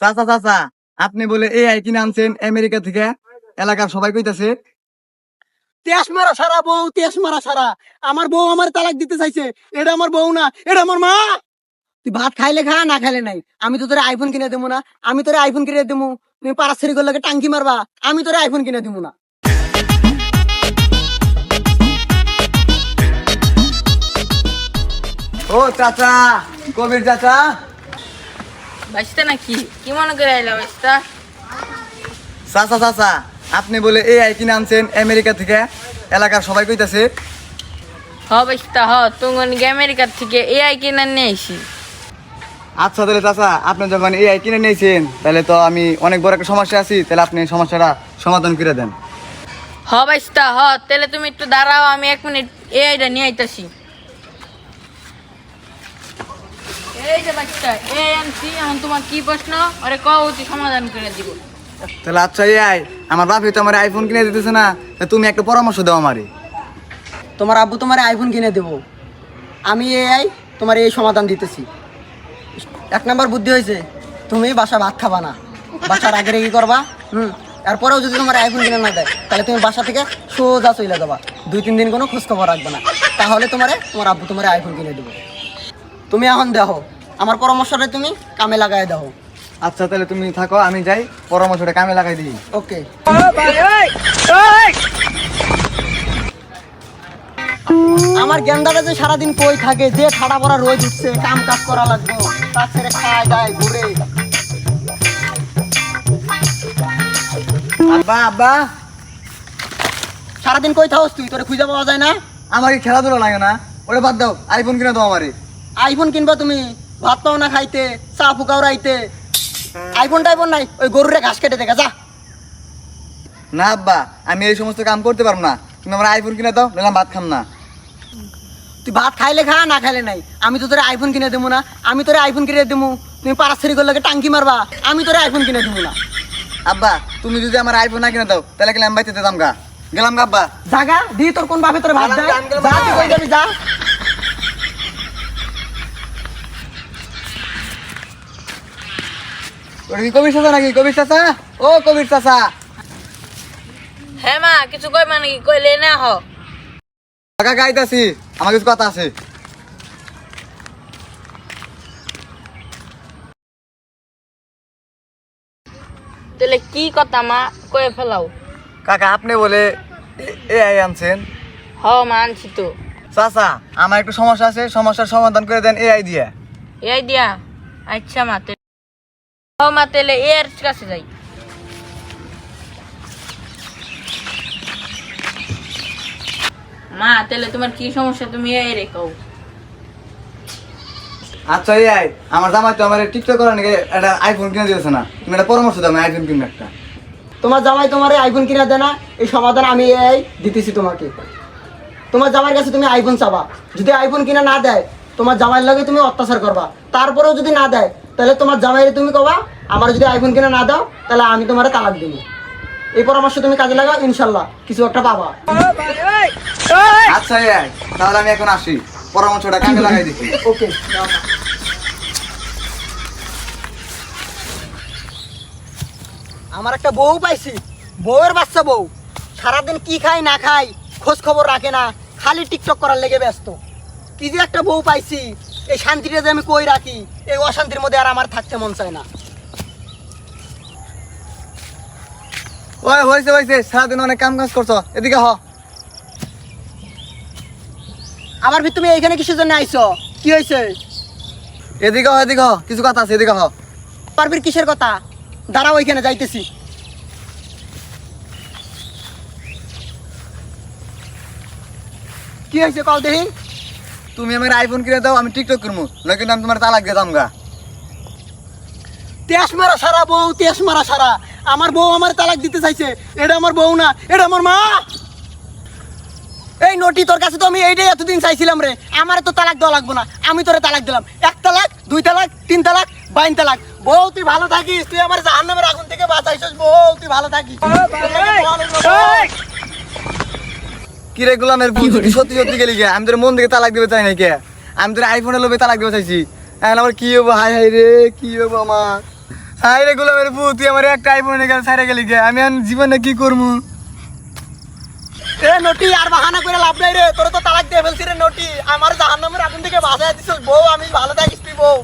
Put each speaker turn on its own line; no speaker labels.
চাচা চাচা, আপনি বলে এআই কিনে আনছেন আমেরিকা থেকে। এলাকার সবাই কইতাছে
তেস মারা সারা বউ তেস মারা সারা। আমার বউ আমার তালাক দিতে চাইছে। এটা আমার বউ না, এটা আমার মা। তুই ভাত খাইলে খা, না খাইলে নাই। আমি তো তোরে আইফোন কিনে দেবো না। আমি তোরে আইফোন কিনে দেবো। তুমি পারাছারি করলে টাঙ্কি মারবা। আমি তোরে আইফোন কিনে দেবো না।
ও চাচা, কবির চাচা
বাঁচতে নাকি? কি মনে করে আইলা বাঁচতা
চাচা চাচা আপনি বলে এআই কিনে আনছেন আমেরিকা থেকে। এলাকার সবাই কইতাছে।
হ বাঁচতা হ তুমি আমেরিকার থেকে এআই কিনে নিয়ে আইসি
আচ্ছা তাহলে চাচা আপনি যখন এআই কিনে নিয়েছেন তাহলে তো আমি অনেক বড় একটা সমস্যা আছি তাহলে আপনি সমস্যাটা সমাধান করে দেন।
হ বাঁচতা হ তাহলে তুমি একটু দাঁড়াও আমি এক মিনিট এআইটা নিয়ে আইতাছি। এই যে বাচ্চা এ আনছি এখন তোমার কি প্রশ্ন? আরে কও তুই সমাধান করে দিব।
তাহলে আচ্ছা এআই আমার বাপি তো আমার আইফোন কিনে দিতেছে না তা তুমি একটা পরামর্শ দাও আমারে।
তোমার আব্বু তোমার আইফোন কিনে দেবো। আমি এই তোমার এই সমাধান দিতেছি। এক নাম্বার বুদ্ধি হয়েছে তুমি বাসা ভাত খাবা না। বাসার আগে রেগে করবা হুম এরপরেও যদি তোমার আইফোন কিনে না দেয় তাহলে তুমি বাসা থেকে সোজা চলে যাবা। দুই তিন দিন কোনো খোঁজ খবর রাখবে না। তাহলে তোমারে তোমার আব্বু তোমার আইফোন কিনে দেবো। তুমি এখন দেখো আমার পরামর্শটা তুমি কামে লাগাই দাও।
আচ্ছা তাহলে তুমি থাকো আমি যাই পরামর্শটা কামে লাগাই দিই।
ওকে। আমার গেন্দাটা যে সারাদিন কই থাকে যে ঠাড়া পড়া রোজ উঠছে কাম কাজ করা লাগবে তার ছেড়ে খায় দায় ঘুরে।
আব্বা আব্বা
সারাদিন কই থাকস তুই? তোরে খুঁজে পাওয়া যায় না?
আমার খেলাধুলা লাগে না। ওটা বাদ দাও আইফোন কিনে দাও আমারে।
আইফোন কিনবা তুমি? ভাত পাও না খাইতে চা ফুকাও রাইতে। আইফোন টাইফোন নাই ওই গরুরে ঘাস কেটে দেখা যা।
না আব্বা আমি এই সমস্ত কাম করতে পারব না। তুমি আমার আইফোন কিনে দাও নাহলে আমি ভাত খাম না।
তুই ভাত খাইলে খা না খাইলে নাই। আমি তো তোরে আইফোন কিনে দেবো না। আমি তোরে আইফোন কিনে দেবো। তুমি পারাছারি করলে টাঙ্কি মারবা। আমি তোরে আইফোন কিনে দেবো না।
আব্বা তুমি যদি আমার আইফোন না কিনে দাও তাহলে গেলাম বাইতে দিতাম গা। গেলাম গা আব্বা।
জাগা দি তোর কোন বাপে তোর ভাত দেয়। যা তুই কই যাবি যা।
ওটা কি কবির চাচা নাকি? কবির চাচা? ও কবির চাচা।
হ্যাঁ মা কিছু কই মানে কি কইলে না হ।
কাকা গাইতাছি আমার কিছু কথা আছে।
তাহলে কি কথা মা কয়ে ফেলাও।
কাকা আপনি বলে এ আই আনছেন।
হ মা আনছি তো।
চাচা আমার একটু সমস্যা আছে সমস্যার সমাধান করে দেন এআই দিয়ে।
এই দিয়া? আচ্ছা মা মা তাহলে এর কাছে যাই। মা তাহলে তোমার কি সমস্যা? তুমি এই রেখাও
আচ্ছা আমার জামাই তো আমার টিকটক করার নাকি একটা আইফোন কিনে দিয়েছে না। তুমি একটা পরামর্শ দাও আইফোন কিনবো একটা।
তোমার জামাই তোমার আইফোন কিনে দেয় না এই সমাধান আমি এই দিতেছি তোমাকে। তোমার জামাইয়ের কাছে তুমি আইফোন চাবা। যদি আইফোন কিনে না দেয় তোমার জামাইয়ের লাগে তুমি অত্যাচার করবা। তারপরেও যদি না দেয় তাহলে তোমার জামাইয়ের তুমি কবা আমার যদি আইফোন কিনে না দাও তাহলে আমি তোমার তালাক দিব। এই পরামর্শ তুমি কাজে লাগাও ইনশাল্লাহ কিছু একটা পাবা।
আচ্ছা তাহলে আমি এখন আসি। পরামর্শটা কাজে লাগাই দেখি
ওকে আমার একটা বউ পাইছি বউয়ের বাচ্চা বউ। সারাদিন কি খায় না খায় খোঁজ খবর রাখে না খালি টিকটক করার লেগে ব্যস্ত। কি যে একটা বউ পাইছি এই শান্তিটা যে আমি কই রাখি এই অশান্তির মধ্যে আর আমার থাকতে মন চায় না।
ওই হয়েছে হয়েছে সারাদিন অনেক কাম কাজ করছ এদিকে হ।
আমার ভিতর তুমি এইখানে কিসের জন্য আইছো? কি হয়েছে
এদিকে হ এদিকে হ কিছু কথা আছে এদিকে হ।
পারবির কিসের কথা? দাঁড়াও ওইখানে যাইতেছি। কি হয়েছে কল দেখি?
তুমি আমার আইফোন কিনে দাও আমি টিকটক করব না কিন্তু আমি তোমার তালাক দিয়ে দাম গা
তেস মারা সারা বউ তেস মারা সারা। আমার বউ আমার তালাক দিতে চাইছে। এটা আমার বউ না এটা আমার মা। এই নটি তোর কাছে তো আমি এইটাই এতদিন চাইছিলাম রে। আমার তো তালাক দেওয়া লাগবে না। আমি তোরে তালাক দিলাম। এক তালাক দুই তালাক তিন তালাক বাইন তালাক। বউ তুই ভালো থাকিস। তুই আমার জাহান্নামের আগুন থেকে বাঁচাইছিস। বউ তুই ভালো থাকিস।
কি রে গোলামের সত্যি সত্যি গেলি গে। আমি তোর মন থেকে তালাক দিবে চাই নাই কে আমি তোর আইফোনের লোভে তালাক দিবে চাইছি। এখন আমার কি হব? হাই হাই রে কি হব আমার? হাই রে গোলামের পু তুই আমার একটা আইফোন গেল সাইরে গেলি গে। আমি এখন জীবনে কি করব?
এ নটি আর বাহানা করে লাভ নাই রে। তোর তো তালাক দিয়ে ফেলছি রে নটি। আমার জাহান্নামের আগুন থেকে বাঁচাই দিছিস বউ। আমি ভালো থাকিস তুই বউ।